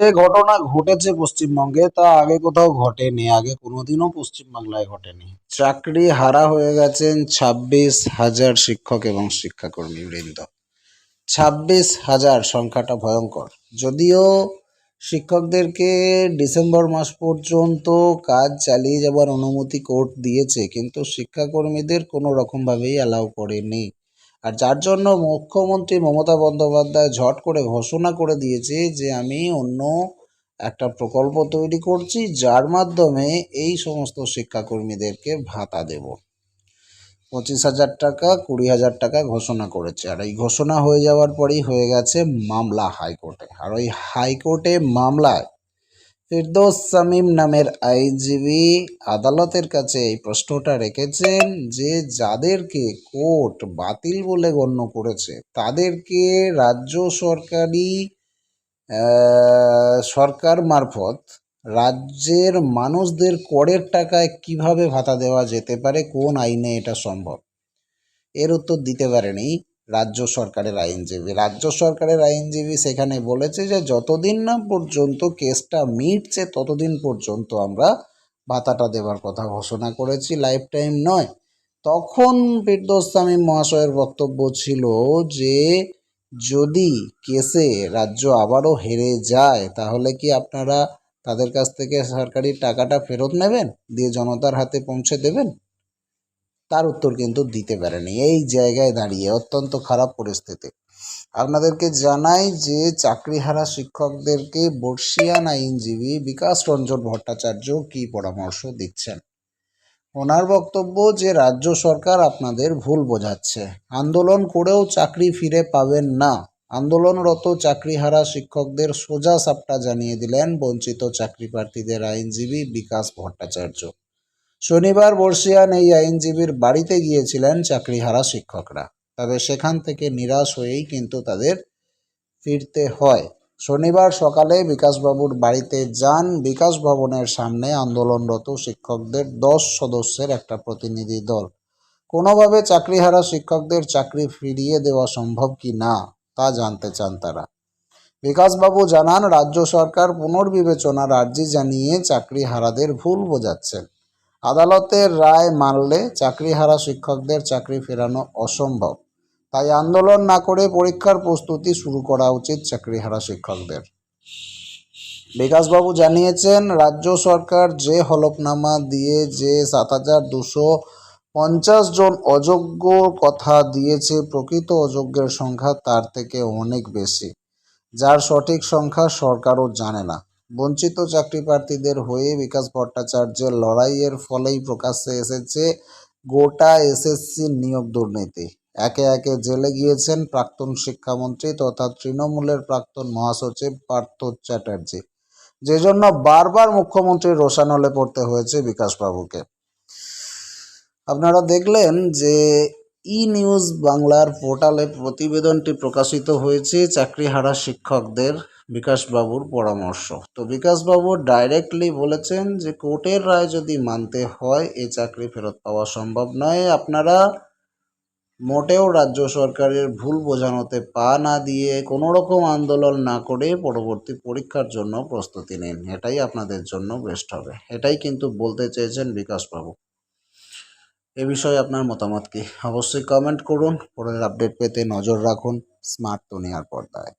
যে ঘটনা ঘটেছে পশ্চিমবঙ্গে তা আগে কোথাও ঘটেনি, আগে কোনোদিনও পশ্চিমবাংলায় ঘটেনি। চাকরি হারা হয়ে গেছেন ছাব্বিশ হাজার শিক্ষক এবং শিক্ষাকর্মী বৃন্দ। ছাব্বিশ হাজার সংখ্যাটা ভয়ঙ্কর। যদিও শিক্ষকদেরকে ডিসেম্বর মাস পর্যন্ত কাজ চালিয়ে যাবার অনুমতি কোর্ট দিয়েছে, কিন্তু শিক্ষাকর্মীদের কোনো রকমভাবেই অ্যালাউ করেনি। আর যার জন্য মুখ্যমন্ত্রী মমতা বন্দ্যোপাধ্যায় ঝট করে ঘোষণা করে দিয়েছে যে আমি অন্য একটা প্রকল্প তৈরি করছি, যার মাধ্যমে এই সমস্ত শিক্ষাকর্মীদেরকে ভাতা দেব। পঁচিশ হাজার টাকা, কুড়ি হাজার টাকা ঘোষণা করেছে। আর এই ঘোষণা হয়ে যাওয়ার পরেই হয়ে গেছে মামলা হাইকোর্টে। আর ওই হাইকোর্টে মামলায় ফিরদৌস সামিম নামের আইনজীবী আদালতের কাছে এই প্রশ্নটা রেখেছেন যে যাদেরকে কোর্ট বাতিল বলে গণ্য করেছে, তাদেরকে রাজ্য সরকারি সরকার মারফত রাজ্যের মানুষদের করের টাকায় কীভাবে ভাতা দেওয়া যেতে পারে, কোন আইনে এটা সম্ভব? এর উত্তর দিতে পারেনি। রাজ্য সরকারের আইনজীবী। রাজ্য সরকারের আইনজীবী সেখানে বলেছে যে, যতদিন না পর্যন্ত কেসটা মিটছে, ততদিন পর্যন্ত আমরা ভাতাটা দেওয়ার কথা ঘোষণা করেছি লাইফ টাইম নয়। তখন ফিরদৌস সামিম মহাশয়ের বক্তব্য ছিল যে, যদি কেসে রাজ্য আবারও হেরে যায়, তাহলে কি আপনারা তাদের কাছ থেকে সরকারি টাকাটা ফেরত নেবেন? দিয়ে জনতার হাতে পৌঁছে দেবেন? তার উত্তর কিন্তু দিতে পারেনি। এই জায়গায় দাঁড়িয়ে অত্যন্ত খারাপ পরিস্থিতি। আপনাদেরকে জানাই যে চাকরিহারা শিক্ষকদেরকে বর্ষিয়ান আইনজীবী বিকাশ রঞ্জন ভট্টাচার্য কি পরামর্শ দিচ্ছেন? ওনার বক্তব্য যে রাজ্য সরকার আপনাদের ভুল বোঝাচ্ছে। আন্দোলন করেও চাকরি ফিরে পাবেন না। আন্দোলনরত চাকরিহারা শিক্ষকদের সোজা সাপটা জানিয়ে দিলেন বঞ্চিত চাকরি প্রার্থীদের আইনজীবী বিকাশ ভট্টাচার্য। শনিবার বর্ষিয়ান এই আইনজীবীর বাড়িতে গিয়েছিলেন চাকরিহারা শিক্ষকরা। তবে সেখান থেকে নিরাশ হয়েই কিন্তু তাদের ফিরতে হয়। শনিবার সকালে বিকাশবাবুর বাড়িতে যান। বিকাশ ভবনের সামনে আন্দোলনরত শিক্ষকদের দশ সদস্যের একটা প্রতিনিধি দল। কোনোভাবে চাকরিহারা শিক্ষকদের চাকরি ফিরিয়ে দেওয়া সম্ভব কি না, তা জানতে চান তারা। বিকাশবাবু জানান, রাজ্য সরকার পুনর্বিবেচনার আর্জি জানিয়ে চাকরিহারাদের ভুল বোঝাচ্ছেন। আদালতের রায় মানলে চাকরিহারা শিক্ষকদের চাকরি ফেরানো অসম্ভব। তাই আন্দোলন না করে পরীক্ষার প্রস্তুতি শুরু করা উচিত চাকরিহারা শিক্ষকদের। বিকাশবাবু জানিয়েছেন, রাজ্য সরকার যে হলফনামা দিয়ে যে সাত হাজার দুশো পঞ্চাশ জন অযোগ্য কথা দিয়েছে, প্রকৃত অযোগ্যের সংখ্যা তার থেকে অনেক বেশি, যার সঠিক সংখ্যা সরকারও জানে না। বঞ্চিত চাকরি প্রার্থীদের হয়ে বিকাশ ভট্টাচার্যের লড়াইয়ের ফলেই প্রকাশ্যে এসেছে গোটা এসএসসি নিয়োগ দুর্নীতি। একে একে জেলে গিয়েছেন প্রাক্তন শিক্ষামন্ত্রী তথা তৃণমূলের প্রাক্তন মহাসচিব পার্থ চ্যাটার্জি। যে জন্য বারবার মুখ্যমন্ত্রীর রোশানলে পড়তে হয়েছে বিকাশবাবুকে। আপনারা দেখলেন যে ই নিউজ বাংলার পোর্টালে প্রতিবেদনটি প্রকাশিত হয়েছে চাকরিহারা শিক্ষকদের। বিকাশবাবুর পরামর্শ। তো বিকাশবাবু ডাইরেক্টলি বলেছেন যে, কোর্টের রায় যদি মানতে হয় এই চাকরি ফেরত পাওয়া সম্ভব নয়। আপনারা মোটেও রাজ্য সরকারের ভুল বোঝানোতে পা না দিয়ে কোনো রকম আন্দোলন না করে পরবর্তী পরীক্ষার জন্য প্রস্তুতি নিন। এটাই আপনাদের জন্য বেস্ট হবে। এটাই কিন্তু বলতে চেয়েছেন বিকাশবাবু। এ বিষয়ে আপনার মতামত কি? অবশ্যই কমেন্ট করুন। পরের আপডেট পেতে নজর রাখুন। স্মার্ট দুনিয়ার পর্দায়।